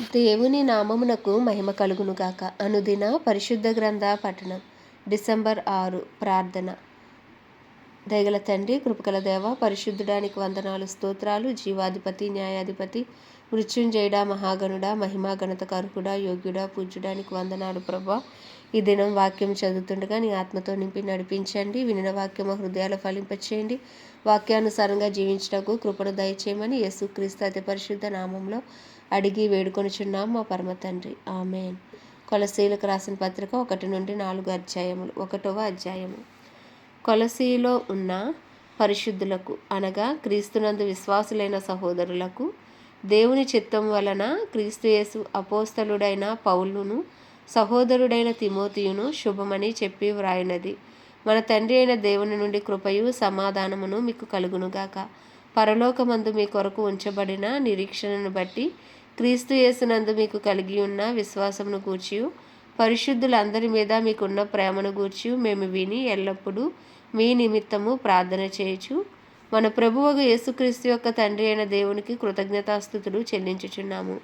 దేవుని నామమునకు మహిమ కలుగునుగాక. అనుదిన పరిశుద్ధ గ్రంథ పఠనం. డిసెంబర్ ఆరు ప్రార్థన. దయగల తండ్రి కృపకల దేవ పరిశుద్ధుడానికి వందనాలు స్తోత్రాలు జీవాధిపతి న్యాయాధిపతి మృత్యుంజయుడా మహాగణుడా మహిమా గణత కరుకుడా యోగ్యుడా పూజ్యుడానికి వందనాలు ప్రభా. ఈ దినం వాక్యం చదువుతుండగా నీ ఆత్మతో నింపి నడిపించండి. వినిన వాక్యం హృదయాలు ఫలింపచేయండి. వాక్యానుసారంగా జీవించటకు కృపను దయచేయమని యేసుక్రీస్తు అతి పరిశుద్ధ నామంలో అడిగి వేడుకొనిచున్నాం మా పరమ తండ్రి. ఆమెన్. కొలసీలకు రాసిన పత్రిక ఒకటి నుండి నాలుగు అధ్యాయములు ఒకటవ అధ్యాయము. కొలసీలో ఉన్న పరిశుద్ధులకు అనగా క్రీస్తునందు విశ్వాసులైన సహోదరులకు దేవుని చిత్తం వలన క్రీస్తుయేసు అపోస్తలుడైన పౌలును సహోదరుడైన తిమోతియును శుభమని చెప్పి వ్రాయినది. మన తండ్రి అయిన దేవుని నుండి కృపయు సమాధానమును మీకు కలుగునుగాక. పరలోకమందు మీ కొరకు ఉంచబడిన నిరీక్షణను బట్టి క్రీస్తు యేసునందు మీకు కలిగి ఉన్న విశ్వాసమును గూర్చి పరిశుద్ధులందరి మీద మీకున్న ప్రేమను గూర్చి మేము విని ఎల్లప్పుడూ మీ నిమిత్తము ప్రార్థన చేయొచ్చు మన ప్రభువుగా యేసుక్రీస్తు యొక్క తండ్రి అయిన దేవునికి కృతజ్ఞతాస్థుతులు చెల్లించుచున్నాము.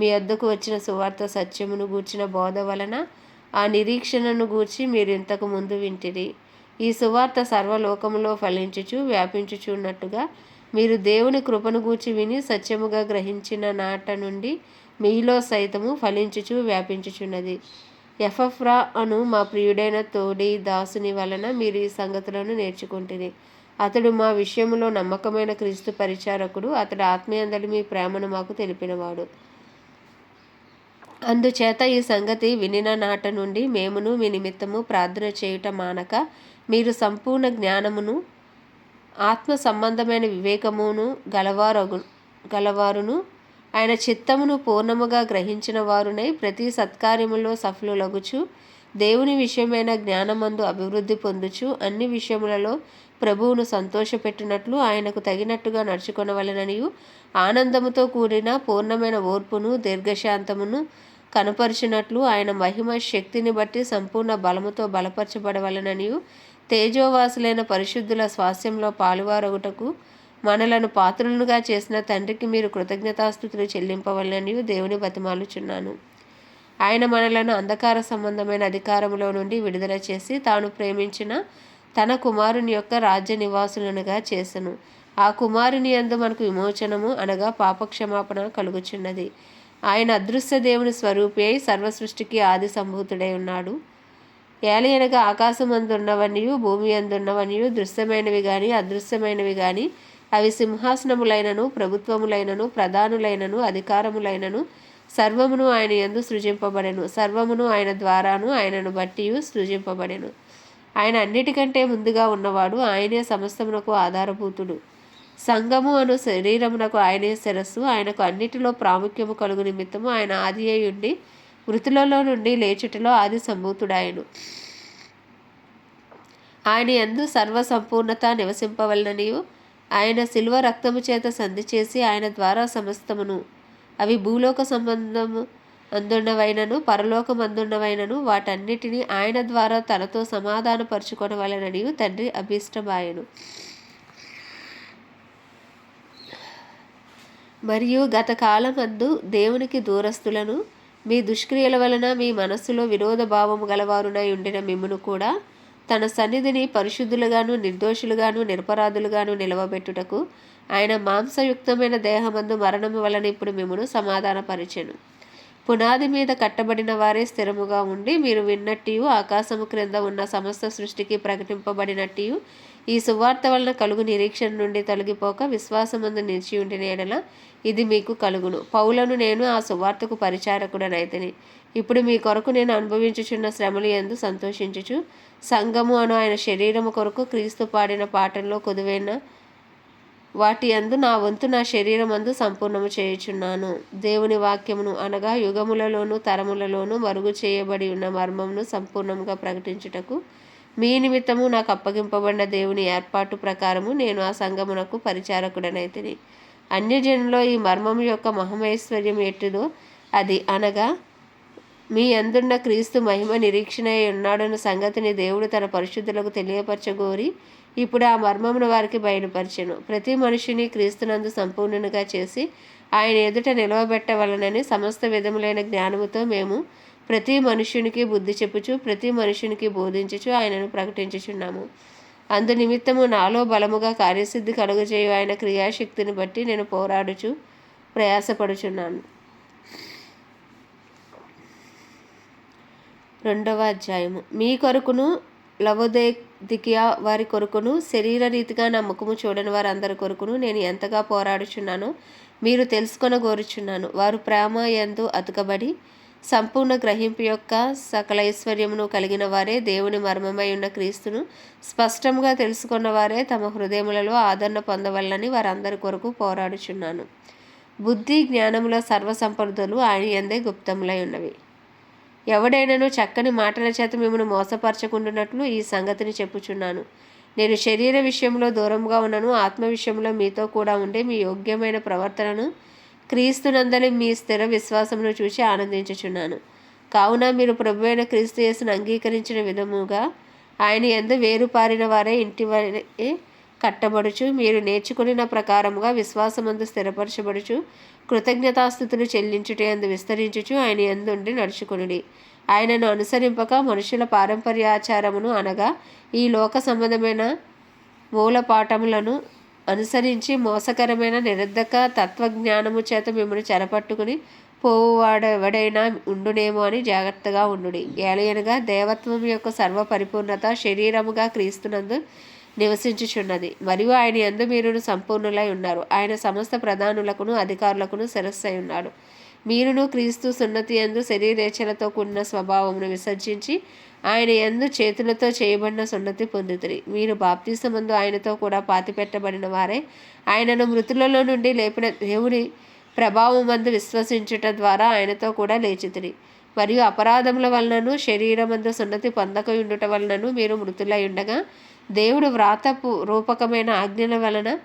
మీ వద్దకు వచ్చిన సువార్త సత్యమును గూర్చిన బోధ వలన ఆ నిరీక్షణను గూర్చి మీరు ఇంతకు ముందు వింటిరి. ఈ సువార్త సర్వలోకములో ఫలించుచు వ్యాపించుచున్నట్టుగా మీరు దేవుని కృపను గూర్చి విని సత్యముగా గ్రహించిన నాట నుండి మీలో సైతము ఫలించుచు వ్యాపించుచున్నది. ఎఫఫ్రా అను మా ప్రియుడైన తోడి దాసుని వలన మీరు ఈ సంగతులను నేర్చుకుంటుంది అతడు మా విషయంలో నమ్మకమైన క్రీస్తు పరిచారకుడు. అతడు ఆత్మీయందలి మీ ప్రేమను మాకు తెలిపినవాడు. అందుచేత ఈ సంగతి వినిన నాట నుండి మేమును మీ నిమిత్తము ప్రార్థన చేయుట మానక మీరు సంపూర్ణ జ్ఞానమును ఆత్మ సంబంధమైన వివేకమును గలవారగు గలవారును ఆయన చిత్తమును పూర్ణముగా గ్రహించిన వారునై ప్రతి సత్కార్యములో సఫలులగుచు దేవుని విషయమైన జ్ఞానమందు అభివృద్ధి పొందుచు అన్ని విషయములలో ప్రభువును సంతోషపెట్టినట్లు ఆయనకు తగినట్టుగా నడుచుకొనవలననియు ఆనందముతో కూడిన పూర్ణమైన ఓర్పును దీర్ఘశాంతమును కనపరిచినట్లు ఆయన మహిమ శక్తిని బట్టి సంపూర్ణ బలముతో బలపరచబడవలననియు తేజోవాసులైన పరిశుద్ధుల స్వాస్థ్యంలో పాలువారగుటకు మనలను పాత్రులుగా చేసిన తండ్రికి మీరు కృతజ్ఞతాస్థుతులు చెల్లింపవలని దేవుని బతిమాలుచున్నాను. ఆయన మనలను అంధకార సంబంధమైన అధికారంలో నుండి విడుదల చేసి తాను ప్రేమించిన తన కుమారుని యొక్క రాజ్య నివాసులనుగా చేసను. ఆ కుమారుని అందు మనకు విమోచనము అనగా పాపక్షమాపణ కలుగుచున్నది. ఆయన అదృశ్య దేవుని స్వరూపి అయి సర్వసృష్టికి ఆది సంభూతుడై ఉన్నాడు. ఏలయనగా ఆకాశమందున్నవనియు భూమి అందున్నవనియు దృశ్యమైనవి గాని అదృశ్యమైనవి గాని అవి సింహాసనములైనను ప్రభుత్వములైనను ప్రధానులైనను అధికారములైనను సర్వమును ఆయన ఎందు సృజింపబడెను. సర్వమును ఆయన ద్వారాను ఆయనను బట్టి సృజింపబడెను. ఆయన అన్నిటికంటే ముందుగా ఉన్నవాడు ఆయనే సమస్తమునకు ఆధారభూతుడు. సంగము అను శరీరమునకు ఆయనే శిరస్సు. ఆయనకు అన్నిటిలో ప్రాముఖ్యము కలుగు నిమిత్తము ఆయన ఆది ఉండి మృతులలో నుండి లేచుటలో ఆది సంభూతుడాయను. ఆయన ఎందు సర్వసంపూర్ణత నివసింపవలననియు. ఆయన శిల్వ రక్తము చేత సంధి చేసి ఆయన ద్వారా సమస్తమును. అవి భూలోక సంబంధము అందున్నవైనను పరలోకమందున్నవైనను వాటన్నిటినీ ఆయన ద్వారా తనతో సమాధానపరుచుకొనవలననియు తండ్రి అభీష్టమాయను. మరియు గత అందు దేవునికి దూరస్తులను మీ దుష్క్రియల వలన మీ మనస్సులో విరోధ భావము గలవారునై ఉండిన మిమ్మును కూడా తన సన్నిధిని పరిశుద్ధులుగాను నిర్దోషులుగాను నిరపరాధులుగాను నిలవబెట్టుటకు ఆయన మాంసయుక్తమైన దేహమందు మరణము వలన ఇప్పుడు మిమ్మను సమాధానపరిచెను. పునాది మీద కట్టబడిన వారే స్థిరముగా ఉండి మీరు విన్నట్టు ఆకాశము క్రింద ఉన్న సమస్త సృష్టికి ప్రకటింపబడినట్టు ఈ సువార్త వలన కలుగు నిరీక్షణ నుండి తొలగిపోక విశ్వాసమందు నిలిచి ఉండిన ఎడల ఇది మీకు కలుగును. పౌలను నేను ఆ సువార్తకు పరిచారకుడనైతిని. ఇప్పుడు మీ కొరకు నేను అనుభవించుచున్న శ్రమలు ఎందు సంతోషించుచు సంగము అను ఆయన శరీరము కొరకు క్రీస్తు పాడిన పాటల్లో కొదువైన వాటి అందు నా వంతు నా శరీరం అందు సంపూర్ణము చేయుచున్నాను. దేవుని వాక్యమును అనగా యుగములలోను తరములలోను మరుగు చేయబడి ఉన్న మర్మమును సంపూర్ణంగా ప్రకటించుటకు మీ నిమిత్తము నాకు అప్పగింపబడిన దేవుని ఏర్పాటు ప్రకారము నేను ఆ సంగమునకు పరిచారకుడనైతిని. అన్యజనులో ఈ మర్మం యొక్క మహమైశ్వర్యం ఎట్టుదో అది అనగా మీ అందున్న క్రీస్తు మహిమ నిరీక్షణ ఉన్నాడన్న సంగతిని దేవుడు తన పరిశుద్ధులకు తెలియపరచగోరి ఇప్పుడు ఆ మర్మమును వారికి బయలుపరిచెను. ప్రతి మనిషిని క్రీస్తునందు సంపూర్ణునిగా చేసి ఆయన ఎదుట నిలవబెట్టవలనని సమస్త విధములైన జ్ఞానముతో మేము ప్రతి మనుషునికి బుద్ధి చెప్పుచు ప్రతి మనుషునికి బోధించుచు ఆయనను ప్రకటించుచున్నాము. అందు నిమిత్తము నాలో బలముగా కార్యసిద్ధి కలుగజేయు ఆయన క్రియాశక్తిని బట్టి నేను పోరాడుచు ప్రయాసపడుచున్నాను. రెండవ అధ్యాయము. మీ కొరకును లవోదేదికియా వారి కొరకును శరీర రీతిగా నా ముఖము చూడని వారందరి కొరకును నేను ఎంతగా పోరాడుచున్నానో మీరు తెలుసుకొన కోరుచున్నాను వారు ప్రేమ ఎందు అతుకబడి సంపూర్ణ గ్రహింపు యొక్క సకల ఐశ్వర్యమును కలిగిన వారే దేవుని మర్మమై ఉన్న క్రీస్తును స్పష్టంగా తెలుసుకున్న వారే తమ హృదయములలో ఆదరణ పొందవల్లని వారందరి కొరకు పోరాడుచున్నాను. బుద్ధి జ్ఞానముల సర్వసంపదలు ఆయన ఎందే గుప్తములై ఉన్నవి. ఎవడైనను చక్కని మాటల చేత మిమ్మల్ని మోసపరచకుండానట్లు ఈ సంగతిని చెప్పుచున్నాను. నేను శరీర విషయంలో దూరంగా ఉన్నను ఆత్మ విషయంలో మీతో కూడా ఉండే మీ యోగ్యమైన ప్రవర్తనను క్రీస్తునందలి మీ స్థిర విశ్వాసమును చూసి ఆనందించుచున్నాను. కావున మీరు ప్రభు అయిన క్రీస్తు యేసును అంగీకరించిన విధముగా ఆయన ఎందు వేరుపారిన వారే ఇంటి కట్టబడుచు మీరు నేర్చుకున్న ప్రకారముగా విశ్వాసమందు స్థిరపరచబడుచు కృతజ్ఞతాస్థుతులు చెల్లించుటే అందు విస్తరించుచు ఆయన ఎందుండి నడుచుకునుడి. ఆయనను అనుసరింపక మనుషుల పారంపర్యాచారమును అనగా ఈ లోక సంబంధమైన మూలపాఠములను అనుసరించి మోసకరమైన నిరర్ధక తత్వజ్ఞానము చేత మిమ్మల్ని చెరపట్టుకుని పోవువాడెవడైనా ఉండునేమో అని జాగ్రత్తగా ఉండుడి. ఏలయనగా దేవత్వం యొక్క సర్వ పరిపూర్ణత శరీరముగా క్రీస్తునందు నివసించుచున్నది. మరియు ఆయన ఎందు మీరును సంపూర్ణులై ఉన్నారు. ఆయన సమస్త ప్రధానులకును అధికారులకును శిరస్సై ఉన్నాడు. మీరును క్రీస్తు సున్నతి ఎందు శరీరేచ్ఛలతో కూడిన స్వభావమును విసర్జించి ఆయన ఎందు చేతులతో చేయబడిన సున్నతి పొందుతురి. మీరు బాప్తీసమందు ఆయనతో కూడా పాతిపెట్టబడిన వారే. ఆయనను మృతులలో నుండి లేపిన దేవుని ప్రభావమందు విశ్వసించుట ద్వారా ఆయనతో కూడా లేచితిరి. మరియు అపరాధముల వలనను శరీరమందు సున్నతి పొందక ఉండుట వలనను మీరు మృతులై ఉండగా దేవుడు వ్రాతపు రూపకమైన ఆజ్ఞల వలన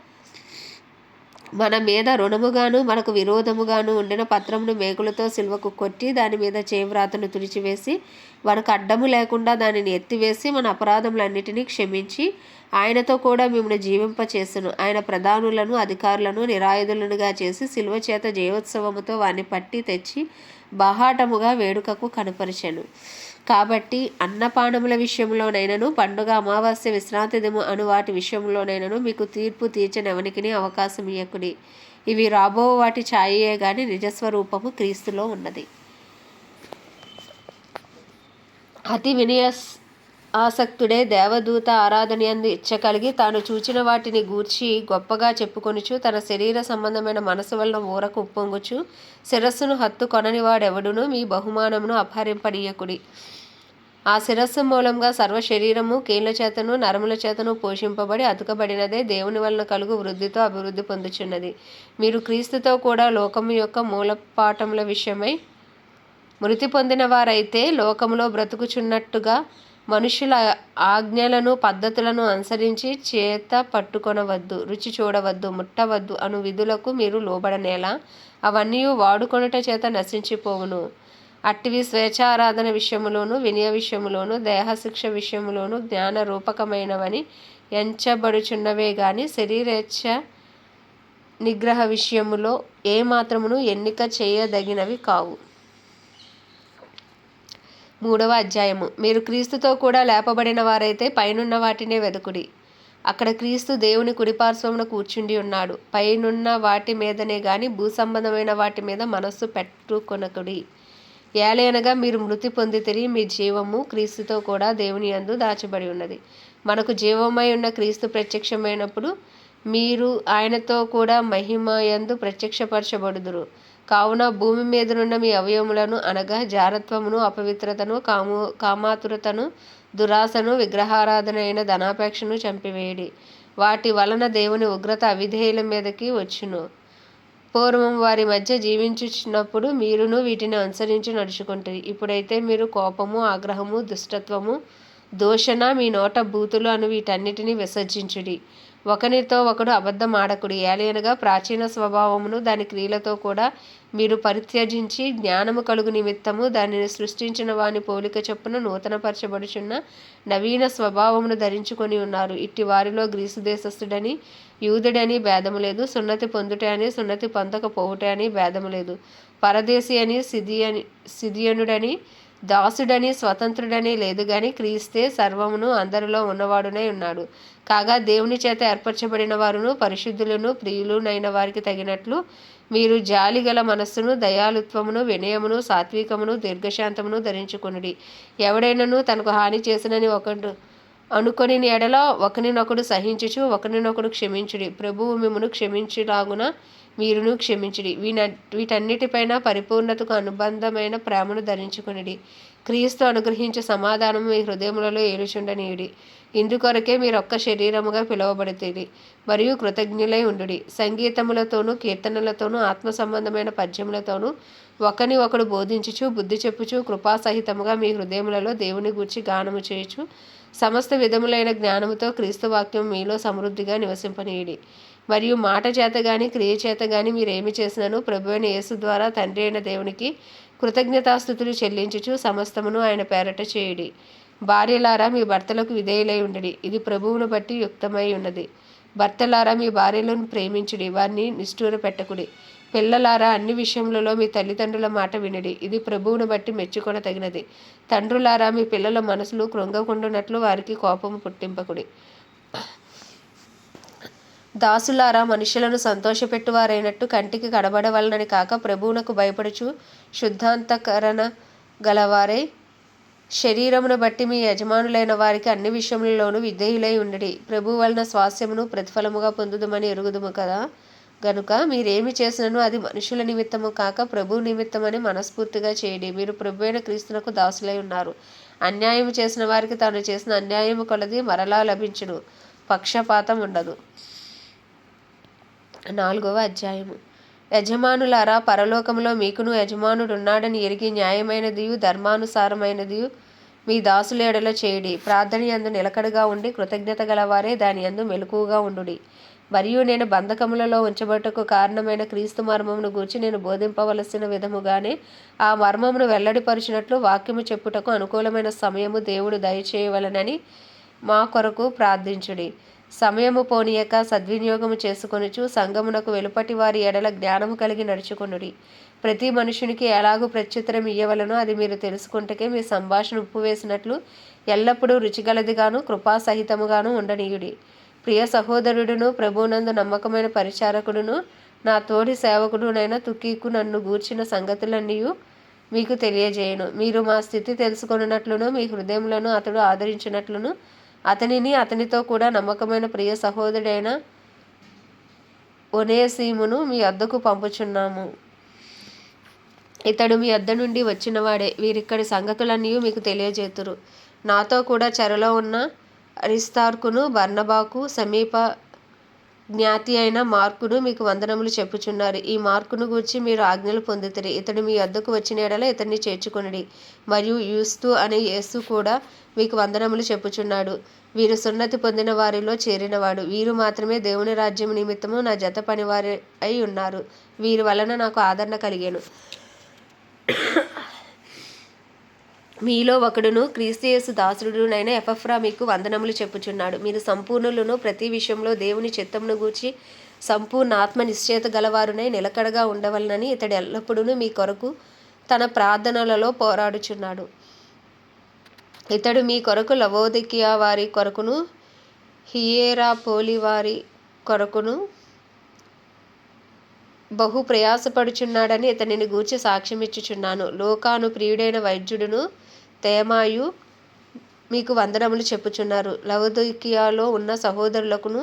మన మీద రుణముగాను మనకు విరోధముగాను ఉండిన పత్రమును మేకులతో సిల్వకు కొట్టి దాని మీద చేవ్రాతను తుడిచివేసి మనకు అడ్డము లేకుండా దానిని ఎత్తివేసి మన అపరాధములన్నిటినీ క్షమించి ఆయనతో కూడా మిమ్మల్ని జీవింపచేసును. ఆయన ప్రధానులను అధికారులను నిరాయుధులనుగా చేసి సిల్వ చేత జయోత్సవముతో వారిని పట్టి తెచ్చి బహాటముగా వేడుకకు కనపరిచెను. కాబట్టి అన్నపానముల విషయంలోనైనను పండుగ అమావాస్య విశ్రాంతి దిము అను వాటి విషయంలోనైనను మీకు తీర్పు తీర్చనెవనికిని అవకాశం ఇయ్యకుడి. ఇవి రాబో వాటి ఛాయయే గాని నిజస్వరూపము క్రీస్తులో ఉన్నది. అతి వినయస్ ఆసక్తుడే దేవదూత ఆరాధనయందు ఇచ్చగలిగి తాను చూచిన వాటిని గూర్చి గొప్పగా చెప్పుకొనుచు తన శరీర సంబంధమైన మనసు వలన ఊరకు ఉప్పొంగుచు శిరస్సును హత్తు కొననివాడెవడును మీ బహుమానమును అపహరింపనీయకుడి. ఆ శిరస్సు మూలంగా సర్వ శరీరము కీళ్ళ చేతను నరముల చేతను పోషింపబడి అతుకబడినదే దేవుని వలన కలుగు వృద్ధితో అభివృద్ధి పొందుచున్నది. మీరు క్రీస్తుతో కూడా లోకము యొక్క మూలపాఠముల విషయమై మృతి పొందిన వారైతే లోకములో బ్రతుకుచున్నట్టుగా మనుషుల ఆజ్ఞలను పద్ధతులను అనుసరించి చేత పట్టుకొనవద్దు రుచి చూడవద్దు ముట్టవద్దు అను విధులకు మీరు లోబడనేలా అవన్నీ వాడుకొనుట చేత నశించిపోవును. అట్టివి స్వేచ్ఛారాధన విషయములోను వినయ విషయములోను దేహశిక్ష విషయములోను జ్ఞాన రూపకమైనవని ఎంచబడుచున్నవే గాని శరీరేచ్ఛ నిగ్రహ విషయములో ఏ మాత్రమును ఎన్నిక చేయదగినవి కావు. మూడవ అధ్యాయము. మీరు క్రీస్తుతో కూడా లేపబడిన వారైతే పైనున్న వాటినే వెదుకుడి. అక్కడ క్రీస్తు దేవుని కుడిపార్శ్వమున కూర్చుండి ఉన్నాడు. పైనున్న వాటి మీదనే గాని భూ సంబంధమైన వాటి మీద మనస్సు పెట్టుకొనకుడి. ఏలైనగా మీరు మృతి పొందితిరి మీ జీవము క్రీస్తుతో కూడా దేవుని యందు దాచబడి ఉన్నది. మనకు జీవమై ఉన్న క్రీస్తు ప్రత్యక్షమైనప్పుడు మీరు ఆయనతో కూడా మహిమ యందు ప్రత్యక్షపరచబడుదురు. కావున భూమి మీదనున్న మీ అవయములను అనగా జారత్వమును అపవిత్రతను కాము కామాతురతను దురాశను విగ్రహారాధన అయిన ధనాపేక్షను చంపివేయడి. వాటి వలన దేవుని ఉగ్రత అవిధేయుల మీదకి వచ్చును. పూర్వం వారి మధ్య జీవించుచున్నప్పుడు మీరును వీటిని అనుసరించి నడుచుకుంటుంది ఇప్పుడైతే మీరు కోపము ఆగ్రహము దుష్టత్వము దూషణ మీ నోట బూతులు అను వీటన్నిటిని విసర్జించుడి. ఒకరితో ఒకడు అబద్ధం ఆడకుడి ఏలయనగా ప్రాచీన స్వభావమును దాని క్రియలతో కూడా మీరు పరిత్యజించి జ్ఞానము కలుగు నిమిత్తము దానిని సృష్టించిన వాని పోలిక చొప్పున నూతనపరచబడుచున్న నవీన స్వభావమును ధరించుకొని ఉన్నారు. ఇట్టి వారిలో గ్రీసు దేశస్థుడని యూదుడని భేదము లేదు. సున్నతి పొందుట అని సున్నతి పొందకపోవుట అని భేదము లేదు. పరదేశి అని సిదియని సిదియనుడని దాసుడని స్వతంత్రుడని లేదు గాని క్రీస్తే సర్వమును అందరిలో ఉన్నవాడునై ఉన్నాడు. కాగా దేవుని చేత ఏర్పరచబడిన వారును పరిశుద్ధులను ప్రియులునైన వారికి తగినట్లు మీరు జాలిగల మనస్సును దయాలుత్వమును వినయమును సాత్వికమును దీర్ఘశాంతమును ధరించుకునుడి. ఎవడైనను తనకు హాని చేసినని ఒకడు అనుకొని ఎడల ఒకరినొకడు సహించుచు ఒకరినొకడు క్షమించుడి. ప్రభువు మిమ్మను క్షమించులాగున మీరును క్షమించుడి. వీన వీటన్నిటిపైన పరిపూర్ణతకు అనుబంధమైన ప్రేమను ధరించుకునిడి. క్రీస్తు అనుగ్రహించే సమాధానం మీ హృదయములలో ఏలుచుండనీయుడి. ఇందుకొరకే మీరు ఒక్క శరీరముగా పిలువబడితేది మరియు కృతజ్ఞులై ఉండుడి. సంగీతములతోనూ కీర్తనలతోనూ ఆత్మ సంబంధమైన పద్యములతోనూ ఒకని ఒకడు బోధించుచు బుద్ధి చెప్పుచు కృపాసహితముగా మీ హృదయములలో దేవుని గూర్చి గానము చేయుచు సమస్త విధములైన జ్ఞానముతో క్రీస్తు వాక్యం మీలో సమృద్ధిగా నివసింపనీయుడి. మరియు మాట చేత గాని క్రియ చేత గాని మీరేమి చేసినను ప్రభు అయిన యేసు ద్వారా తండ్రి అయిన దేవునికి కృతజ్ఞతాస్థుతులు చెల్లించుచు సమస్తమును ఆయన పేరట చేయుడి. భార్యలారా మీ భర్తలకు విధేయులై ఉండడి. ఇది ప్రభువును బట్టి యుక్తమై ఉన్నది. భర్తలారా మీ భార్యలను ప్రేమించుడి. వారిని నిష్ఠూర పెట్టకుడి. పిల్లలారా అన్ని విషయములలో మీ తల్లిదండ్రుల మాట వినడి. ఇది ప్రభువును బట్టి మెచ్చుకొన తగినది. తండ్రులారా మీ పిల్లల మనసులు కృంగకుండునట్లు వారికి కోపము పుట్టింపకుడి. దాసులారా మనుషులను సంతోషపెట్టువారైనట్టు కంటికి కడబడవలనని కాక ప్రభువునకు భయపడుచు శుద్ధాంతకరణ గలవారై శరీరమును బట్టి మీ యజమానులైన వారికి అన్ని విషయములలోనూ విధేయులై ఉండడి. ప్రభు వలన స్వాస్యమును ప్రతిఫలముగా పొందుదమని ఎరుగుదుము కదా? గనుక మీరేమి చేసినను అది మనుషుల నిమిత్తము కాక ప్రభు నిమిత్తమని మనస్ఫూర్తిగా చేయడి. మీరు ప్రభు అయిన క్రీస్తునకు దాసులై ఉన్నారు. అన్యాయము చేసిన వారికి తాను చేసిన అన్యాయము కొలది మరలా లభించును. పక్షపాతం ఉండదు నాలుగవ అధ్యాయము. యజమానులారా పరలోకములో మీకును యజమానుడున్నాడని ఎరిగి న్యాయమైనదియు ధర్మానుసారమైనదియు మీ దాసులేడలో చేయుడి. ప్రార్థన యందు నిలకడగా ఉండి కృతజ్ఞత గలవారే దాని యందు మెలకువగా ఉండుడి. మరియు నేను బంధకములలో ఉంచబట్టుకు కారణమైన క్రీస్తు మర్మమును గూర్చి నేను బోధింపవలసిన విధముగానే ఆ మర్మమును వెల్లడిపరిచినట్లు వాక్యము చెప్పుటకు అనుకూలమైన సమయము దేవుడు దయచేయవలనని మా కొరకు ప్రార్థించుడి. సమయము పోనీయక సద్వినియోగము చేసుకొనుచు సంగమునకు వెలుపటి వారి ఎడల జ్ఞానము కలిగి నడుచుకొనుడి. ప్రతి మనుషునికి ఎలాగూ ప్రత్యుత్తరం ఇయ్యవలనో అది మీరు తెలుసుకుంటకే మీ సంభాషణ ఉప్పు వేసినట్లు ఎల్లప్పుడూ రుచిగలదిగాను కృపాసహితముగాను ఉండనీయుడి. ప్రియ సహోదరుడును ప్రభునందు నమ్మకమైన పరిచారకుడును నా తోడి సేవకుడునైన తుకీకు నన్ను గూర్చిన సంగతులన్నీ మీకు తెలియజేయను. మీరు మా స్థితి తెలుసుకున్నట్లును మీ హృదయములను అతడు ఆదరించినట్లును అతనిని అతనితో కూడా నమ్మకమైన ప్రియ సహోదరుడైన ఒనేసీమును మీ అద్దకు పంపుచున్నాము. ఇతడు మీ అద్ద నుండి వచ్చినవాడే. వీరిక్కడి సంగతులన్నీ మీకు తెలియజేతురు. నాతో కూడా చెరలో ఉన్న అరిస్తార్కును బర్నబాకు సమీప జ్ఞాతి అయిన మార్కును మీకు వందనములు చెప్పుచున్నారు. ఈ మార్కును గూర్చి మీరు ఆజ్ఞలు పొందుతారు. ఇతడు మీ వద్దకు వచ్చిన ఎడల ఇతన్ని చేర్చుకొనిడి. మరియు యూస్తు అనే యేసు కూడా మీకు వందనములు చెప్పుచున్నాడు. వీరు సున్నతి పొందిన వారిలో చేరినవాడు. వీరు మాత్రమే దేవుని రాజ్యం నిమిత్తము నా జత పనివారి అయి ఉన్నారు. వీరి వలన నాకు ఆదరణ కలిగాను. మీలో ఒకడును క్రీస్తయేసు దాసుడునైన ఎఫఫ్రా మీకు వందనములు చెప్పుచున్నాడు. మీరు సంపూర్ణులను ప్రతి విషయంలో దేవుని చిత్తమును గూర్చి సంపూర్ణ ఆత్మ నిశ్చయత గలవారునై నిలకడగా ఉండవలనని ఇతడు ఎల్లప్పుడూ మీ కొరకు తన ప్రార్థనలలో పోరాడుచున్నాడు. ఇతడు మీ కొరకు లవోదికియా వారి కొరకును హియేరా పోలి వారి కొరకును బహు ప్రయాసపడుచున్నాడని ఇతనిని గూర్చి సాక్ష్యమిచ్చుచున్నాను. లోకాను ప్రియుడైన వైద్యుడును తేమాయు మీకు వందనములు చెప్పుచున్నారు. లవదొకియాలో ఉన్న సహోదరులకును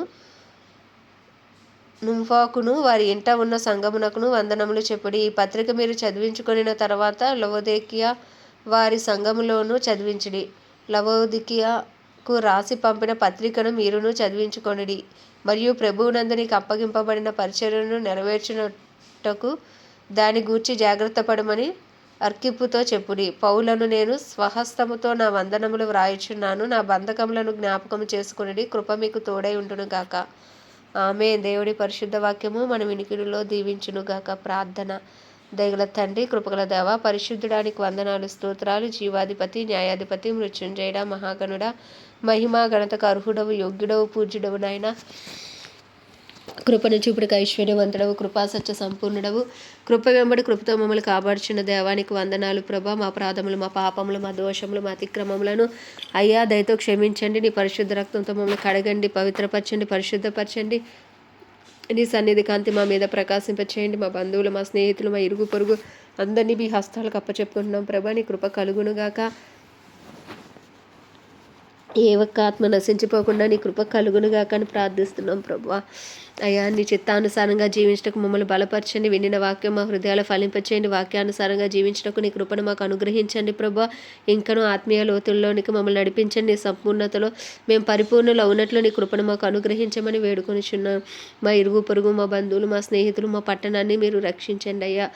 నుంఫాకును వారి ఇంట ఉన్న సంగమునకును వందనములు చెప్పుడి. ఈ పత్రిక మీరు చదివించుకొనిన తర్వాత లవోదేకియా వారి సంఘములోనూ చదివించుడి. లవోదికియాకు రాసి పంపిన పత్రికను మీరును చదివించుకొనిడి. మరియు ప్రభువునందునికి అప్పగింపబడిన పరిచర్యను నెరవేర్చుటకు దాని గూర్చి జాగ్రత్త పడమని అర్కిప్పుతో చెప్పుడి. పౌలను నేను స్వహస్తముతో నా వందనములు వ్రాయిచున్నాను. నా బంధకములను జ్ఞాపకం చేసుకుని కృప మీకు తోడై ఉండును గాక. ఆమె దేవుడి పరిశుద్ధ వాక్యము మన వినికిడిలో దీవించును గాక. ప్రార్థన దయగల తండ్రి కృపగల దేవ పరిశుద్ధుడానికి వందనాలు స్తోత్రాలు జీవాధిపతి న్యాయాధిపతి మృత్యుంజయుడ మహాగణుడ మహిమా గణతకు అర్హుడవు యోగ్యుడవు పూజ్యుడవు నాయన. కృపను చూపుడికి ఐశ్వర్యవంతుడవు కృపా సత్య సంపూర్ణుడవు. కృప వెంబడి కృపతో మమ్మల్ని కాపాడుచున్న దేవానికి వందనాలు ప్రభా. మా ప్రాధములు మా పాపములు మా దోషములు మా అతిక్రమములను అయ్యా దయతో క్షమించండి. నీ పరిశుద్ధ రక్తంతో మమ్మల్ని కడగండి పవిత్రపరచండి పరిశుద్ధపరచండి. నీ సన్నిధి కాంతి మా మీద ప్రకాశింపచేయండి. మా బంధువులు మా స్నేహితులు మా ఇరుగు పొరుగు అందరినీ మీ హస్తాలకు అప్పచెప్పుకుంటున్నాం ప్రభా. నీ కృప కలుగునుగాక. ఏ ఒక్క ఆత్మ నశించిపోకుండా నీ కృప కలుగునుగా కానీ ప్రార్థిస్తున్నాం ప్రభు అయ్యా నీ చిత్తానుసారంగా జీవించటకు మమ్మల్ని బలపరచండి. వినిన వాక్యం మా హృదయాలు ఫలింపచేయండి. వాక్యానుసారంగా జీవించటకు నీ కృపను మాకు అనుగ్రహించండి ప్రభు ఇంకనూ ఆత్మీయ లోతుల్లోనికి మమ్మల్ని నడిపించండి. సంపూర్ణతలో మేము పరిపూర్ణలు అవునట్లు నీ కృపను మాకు అనుగ్రహించమని వేడుకొనిచున్నాం. మా ఇరుగు పొరుగు మా బంధువులు మా స్నేహితులు మా పట్టణాన్ని మీరు రక్షించండి అయ్యా.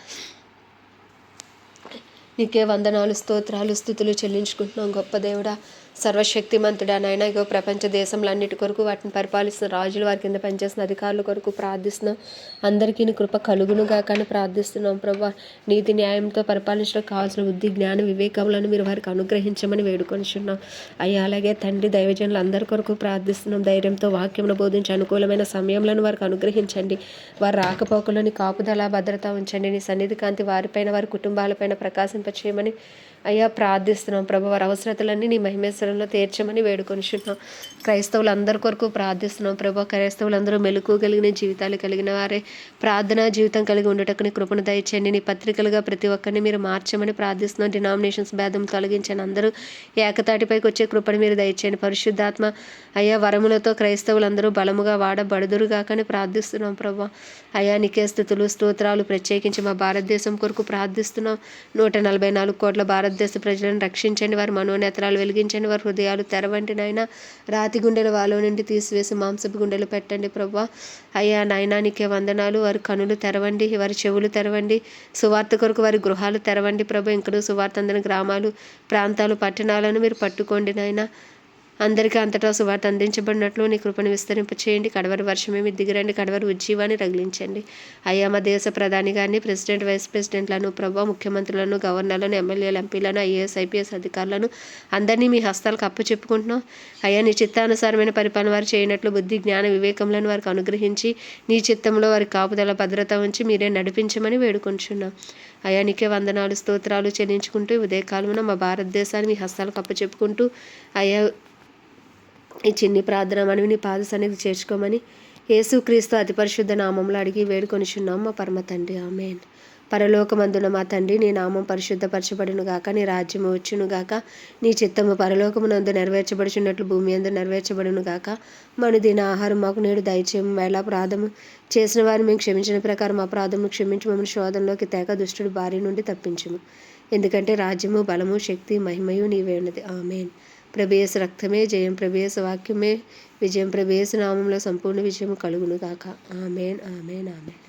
నీకే వందనాలు స్తోత్రాలు స్థుతులు చెల్లించుకుంటున్నాం గొప్ప దేవుడా. సర్వశక్తిమంతుడా నాయన. ఇగో ప్రపంచ దేశంలన్నిటి కొరకు వాటిని పరిపాలిస్తున్న రాజులు వారి కింద పనిచేస్తున్న అధికారుల కొరకు ప్రార్థిస్తున్నాం అందరికీ కృప కలుగునుగా కానీ ప్రార్థిస్తున్నాం ప్రభా. నీతి న్యాయంతో పరిపాలించడం కావాల్సిన బుద్ధి జ్ఞాన వివేకములను మీరు వారికి అనుగ్రహించమని వేడుకొనిచున్నాం. అయ్యా అలాగే తండ్రి దైవజనులు అందరి కొరకు ప్రార్థిస్తున్నాం. ధైర్యంతో వాక్యమును బోధించి అనుకూలమైన సమయంలో వారికి అనుగ్రహించండి. వారి రాకపోకలోని కాపుదల భద్రత ఉంచండి. నీ సన్నిధి కాంతి వారిపైన వారి కుటుంబాలపైన ప్రకాశింపచేయమని అయ్యా ప్రార్థిస్తున్నాం. ప్రభు వారి అవసరతలన్నీ నీ మహిమేశ్వరంలో తీర్చమని వేడుకొనిచున్నాం. క్రైస్తవులు అందరి కొరకు ప్రార్థిస్తున్నాం. ప్రభు క్రైస్తవులందరూ మెలకు కలిగిన జీవితాలు కలిగిన వారే. ప్రార్థన జీవితం కలిగి ఉండటకు నీ కృపను దయచేయండి. నీ పత్రికలుగా ప్రతి ఒక్కరిని మీరు మార్చమని ప్రార్థిస్తున్నాం. డినామినేషన్స్ భేదం తొలగించండి అందరూ ఏకతాటిపైకి వచ్చే కృపను మీరు దయచేయండి. పరిశుద్ధాత్మ అయ్యా వరములతో క్రైస్తవులందరూ బలముగా వాడబడుదురుగాకని ప్రార్థిస్తున్నాం. ప్రభు అయ్యా నీకే స్థుతులు స్తోత్రాలు ప్రత్యేకించి మా భారతదేశం కొరకు ప్రార్థిస్తున్నాం. నూట నలభై నాలుగు కోట్ల భారత దేశ ప్రజలను రక్షించండి వారి మనోనేత్రాలు వెలిగించండి వారి హృదయాలు తెరవండి నాయన. రాతి గుండెలు వాళ్ళ నుండి తీసివేసి మాంసపు గుండెలు పెట్టండి ప్రభా అయ్యా నాయనా నీకే వందనాలు. వారి కనులు తెరవండి వారి చెవులు తెరవండి. సువార్త కొరకు వారి గృహాలు తెరవండి ప్రభు ఇంకడు సువార్త అందిన గ్రామాలు ప్రాంతాలు పట్టణాలను మీరు పట్టుకోండి నాయన. అందరికీ అంతటా సువార్త అందించబడినట్లు నీ కృపను విస్తరింపచేయండి. కడవరి వర్షమే మీ దిగిరండి. కడవరి ఉజ్జీవాన్ని రగిలించండి. అయ్యా మా దేశ ప్రధాని గారిని ప్రెసిడెంట్ వైస్ ప్రెసిడెంట్లను ప్రభా ముఖ్యమంత్రులను గవర్నర్లను ఎమ్మెల్యేలు ఎంపీలను ఐఏఎస్ ఐపీఎస్ అధికారులను అందరినీ మీ హస్తాలకు అప్పు చెప్పుకుంటున్నాం. అయ్యా నీ చిత్తానుసారమైన పరిపాలన వారు చేయనట్లు బుద్ధి జ్ఞాన వివేకములను వారికి అనుగ్రహించి నీ చిత్తంలో వారి కాపుదల భద్రత ఉంచి మీరే నడిపించమని వేడుకొంచున్నాం. అయ్యా నీకే వందనాలు స్తోత్రాలు చెల్లించుకుంటూ ఉదయకాలమున మా భారతదేశాన్ని మీ హస్తాలకు అప్పు చెప్పుకుంటూ అయ్యా ఈ చిన్ని ప్రార్థన మనవి నీ పాద సన్నిధి చేర్చుకోమని యేసుక్రీస్తు అతి పరిశుద్ధ నామంలో అడిగి వేడుకొనిచున్నాం. మా పరమ తండ్రి ఆమెన్. పరలోకమందున మా తండ్రి నీ నామం పరిశుద్ధపరచబడును గాక నీ రాజ్యము వచ్చును గాక నీ చిత్తము పరలోకమునందు నెరవేర్చబడుచున్నట్లు భూమి అందు నెరవేర్చబడును గాక. మన దీని ఆహారం మాకు నేడు దయచేయము. వేళ ప్రాధము చేసిన వారిని మేము క్షమించిన ప్రకారం మా క్షమించి మమ్మల్ని శోధనలోకి తేక దుష్టుడు భార్య నుండి తప్పించము. ఎందుకంటే రాజ్యము బలము శక్తి మహిమయు నీవే ఉన్నది. ఆమెన్. ప్రభేస రక్తమే జయం ప్రభేస వాక్యమే విజయం ప్రభేస నామంలో సంపూర్ణ విజయం కలుగును గాక. Amen amen amen.